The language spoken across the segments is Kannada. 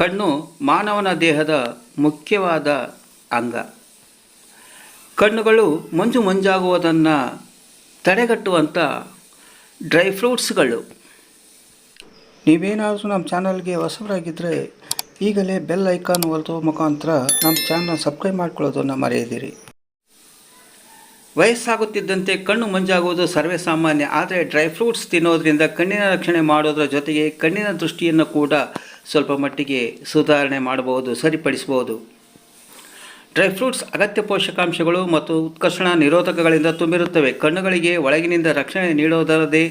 ಕಣ್ಣು ಮಾನವನ ದೇಹದ ಮುಖ್ಯವಾದ ಅಂಗ. ಕಣ್ಣುಗಳು ಮಂಜು ಮಂಜಾಗುವುದನ್ನು ತಡೆಗಟ್ಟುವಂಥ ಡ್ರೈ ಫ್ರೂಟ್ಸ್ಗಳು. ನೀವೇನಾದರೂ ನಮ್ಮ ಚಾನಲ್ಗೆ ಹೊಸಬರಾಗಿದ್ದರೆ ಈಗಲೇ ಬೆಲ್ ಐಕಾನ್ ಒಲ್ತೋ ಮುಖಾಂತರ ನಮ್ಮ ಚಾನಲ್ ಸಬ್ಸ್ಕ್ರೈಬ್ ಮಾಡ್ಕೊಳ್ಳೋದನ್ನು ಮರೆಯದಿರಿ. ವಯಸ್ಸಾಗುತ್ತಿದ್ದಂತೆ ಕಣ್ಣು ಮಂಜಾಗುವುದು ಸರ್ವೇ ಸಾಮಾನ್ಯ. ಆದರೆ ಡ್ರೈ ಫ್ರೂಟ್ಸ್ ತಿನ್ನೋದ್ರಿಂದ ಕಣ್ಣಿನ ರಕ್ಷಣೆ ಮಾಡೋದರ ಜೊತೆಗೆ ಕಣ್ಣಿನ ದೃಷ್ಟಿಯನ್ನು ಕೂಡ ಸ್ವಲ್ಪ ಮಟ್ಟಿಗೆ ಸುಧಾರಣೆ ಮಾಡಬಹುದು, ಸರಿಪಡಿಸಬಹುದು. ಡ್ರೈ ಫ್ರೂಟ್ಸ್ ಅಗತ್ಯ ಪೋಷಕಾಂಶಗಳು ಮತ್ತು ಉತ್ಕರ್ಷಣ ನಿರೋಧಕಗಳಿಂದ ತುಂಬಿರುತ್ತವೆ. ಕಣ್ಣುಗಳಿಗೆ ಒಳಗಿನಿಂದ ರಕ್ಷಣೆ ನೀಡೋದಲ್ಲದೆ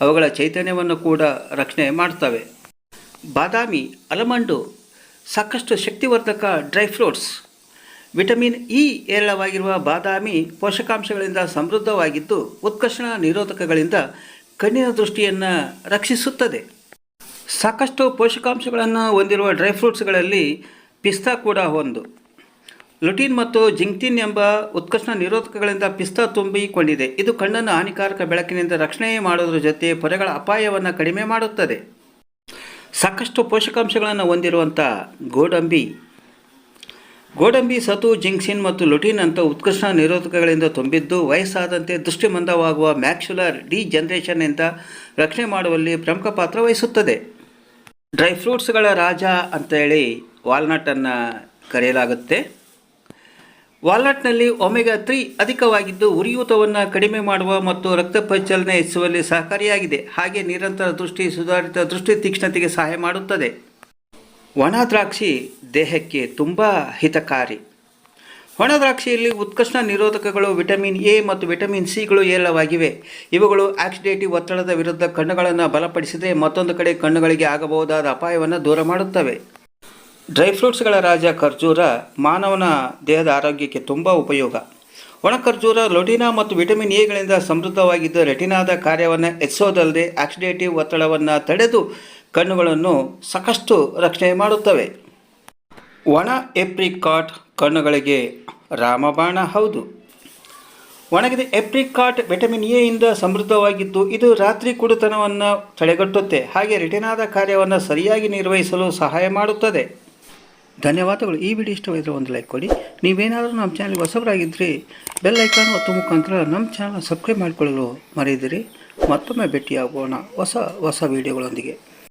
ಅವುಗಳ ಚೈತನ್ಯವನ್ನು ಕೂಡ ರಕ್ಷಣೆ ಮಾಡ್ತವೆ ಬಾದಾಮಿ, ಅಲಮಂಡು ಸಾಕಷ್ಟು ಶಕ್ತಿವರ್ಧಕ ಡ್ರೈ ಫ್ರೂಟ್ಸ್ ವಿಟಮಿನ್ ಇ ಹೇರಳವಾಗಿರುವ ಬಾದಾಮಿ ಪೋಷಕಾಂಶಗಳಿಂದ ಸಮೃದ್ಧವಾಗಿದ್ದು, ಉತ್ಕರ್ಷಣ ನಿರೋಧಕಗಳಿಂದ ಕಣ್ಣಿನ ದೃಷ್ಟಿಯನ್ನು ರಕ್ಷಿಸುತ್ತದೆ. ಸಾಕಷ್ಟು ಪೋಷಕಾಂಶಗಳನ್ನು ಹೊಂದಿರುವ ಡ್ರೈ ಫ್ರೂಟ್ಸ್ಗಳಲ್ಲಿ ಪಿಸ್ತಾ ಕೂಡ ಒಂದು. ಲುಟಿನ್ ಮತ್ತು ಜಿಂಕ್ಟಿನ್ ಎಂಬ ಉತ್ಕರ್ಷಣ ನಿರೋಧಕಗಳಿಂದ ಪಿಸ್ತಾ ತುಂಬಿಕೊಂಡಿದೆ. ಇದು ಕಣ್ಣನ್ನು ಹಾನಿಕಾರಕ ಬೆಳಕಿನಿಂದ ರಕ್ಷಣೆ ಮಾಡೋದ್ರ ಜೊತೆ ಪೊರೆಗಳ ಅಪಾಯವನ್ನು ಕಡಿಮೆ ಮಾಡುತ್ತದೆ. ಸಾಕಷ್ಟು ಪೋಷಕಾಂಶಗಳನ್ನು ಹೊಂದಿರುವಂಥ ಗೋಡಂಬಿ. ಗೋಡಂಬಿ, ಸತು, ಜಿಂಕ್ಸಿನ್ ಮತ್ತು ಲುಟಿನ್ ಅಂತ ಉತ್ಕೃಷ್ಟ ನಿರೋಧಕಗಳಿಂದ ತುಂಬಿದ್ದು ವಯಸ್ಸಾದಂತೆ ದೃಷ್ಟಿಮಂದವಾಗುವ ಮ್ಯಾಕ್ಸುಲರ್ ಡಿ ಜನರೇಷನ್ನಿಂದ ರಕ್ಷಣೆ ಮಾಡುವಲ್ಲಿ ಪ್ರಮುಖ ಪಾತ್ರ ವಹಿಸುತ್ತದೆ. ಡ್ರೈ ಫ್ರೂಟ್ಸ್ಗಳ ರಾಜ ಅಂತೇಳಿ ವಾಲ್ನಟನ್ನು ಕರೆಯಲಾಗುತ್ತೆ. ವಾಲ್ನಟ್ನಲ್ಲಿ ಒಮೆಗಾ ತ್ರೀ ಅಧಿಕವಾಗಿದ್ದು ಉರಿಯೂತವನ್ನು ಕಡಿಮೆ ಮಾಡುವ ಮತ್ತು ರಕ್ತ ಪರಿಚಲನೆ ಹೆಚ್ಚುವಲ್ಲಿ ಸಹಕಾರಿಯಾಗಿದೆ. ಹಾಗೆ ನಿರಂತರ ದೃಷ್ಟಿ, ಸುಧಾರಿತ ದೃಷ್ಟಿ ತೀಕ್ಷ್ಣತೆಗೆ ಸಹಾಯ ಮಾಡುತ್ತದೆ. ಒಣ ದ್ರಾಕ್ಷಿ ದೇಹಕ್ಕೆ ತುಂಬ ಹಿತಕಾರಿ. ಒಣ ದ್ರಾಕ್ಷಿಯಲ್ಲಿ ಉತ್ಕರ್ಷಣ ನಿರೋಧಕಗಳು, ವಿಟಮಿನ್ ಎ ಮತ್ತು ವಿಟಮಿನ್ ಸಿಗಳು ಏಲವಾಗಿವೆ ಇವುಗಳು ಆಕ್ಸಿಡೇಟಿವ್ ಒತ್ತಡದ ವಿರುದ್ಧ ಕಣ್ಣುಗಳನ್ನು ಬಲಪಡಿಸದೆ ಮತ್ತೊಂದು ಕಡೆ ಕಣ್ಣುಗಳಿಗೆ ಆಗಬಹುದಾದ ಅಪಾಯವನ್ನು ದೂರ ಮಾಡುತ್ತವೆ. ಡ್ರೈ ಫ್ರೂಟ್ಸ್ಗಳ ರಾಜ ಖರ್ಜೂರ ಮಾನವನ ದೇಹದ ಆರೋಗ್ಯಕ್ಕೆ ತುಂಬ ಉಪಯೋಗ. ಒಣ ಖರ್ಜೂರ ಲೊಟಿನಾ ಮತ್ತು ವಿಟಮಿನ್ ಎಗಳಿಂದ ಸಮೃದ್ಧವಾಗಿದ್ದು ರೆಟಿನಾದ ಕಾರ್ಯವನ್ನು ಹೆಚ್ಚೋದಲ್ಲದೆ ಆಕ್ಸಿಡೇಟಿವ್ ಒತ್ತಡವನ್ನು ತಡೆದು ಕಣ್ಣುಗಳನ್ನು ಸಾಕಷ್ಟು ರಕ್ಷಣೆ ಮಾಡುತ್ತವೆ. ಒಣ ಎಪ್ರಿಕಾಟ್ ಕಣ್ಣುಗಳಿಗೆ ರಾಮಬಾಣ ಹೌದು. ಒಣಗಿದ ಎಪ್ರಿಕಾಟ್ ವಿಟಮಿನ್ ಎ ಇಂದ ಸಮೃದ್ಧವಾಗಿದ್ದು, ಇದು ರಾತ್ರಿ ಕುಡಿತನವನ್ನು ತಡೆಗಟ್ಟುತ್ತೆ. ಹಾಗೆ ರೆಟಿನಾದ ಕಾರ್ಯವನ್ನು ಸರಿಯಾಗಿ ನಿರ್ವಹಿಸಲು ಸಹಾಯ ಮಾಡುತ್ತದೆ. ಧನ್ಯವಾದಗಳು. ಈ ವಿಡಿಯೋ ಇಷ್ಟವಾಗಿದ್ದರೆ ಒಂದು ಲೈಕ್ ಕೊಡಿ. ನೀವೇನಾದರೂ ನಮ್ಮ ಚಾನಲ್ಗೆ ಹೊಸಬರಾಗಿದ್ದರೆ ಬೆಲ್ ಐಕಾನ್ ಒತ್ತು ಮುಖಾಂತರ ನಮ್ಮ ಚಾನಲ್ ಸಬ್ಸ್ಕ್ರೈಬ್ ಮಾಡಿಕೊಳ್ಳಲು ಮರೆಯದಿರಿ ಮತ್ತೊಮ್ಮೆ ಭೇಟಿಯಾಗೋಣ. ಹೊಸ ಹೊಸ ವಿಡಿಯೋಗಳೊಂದಿಗೆ.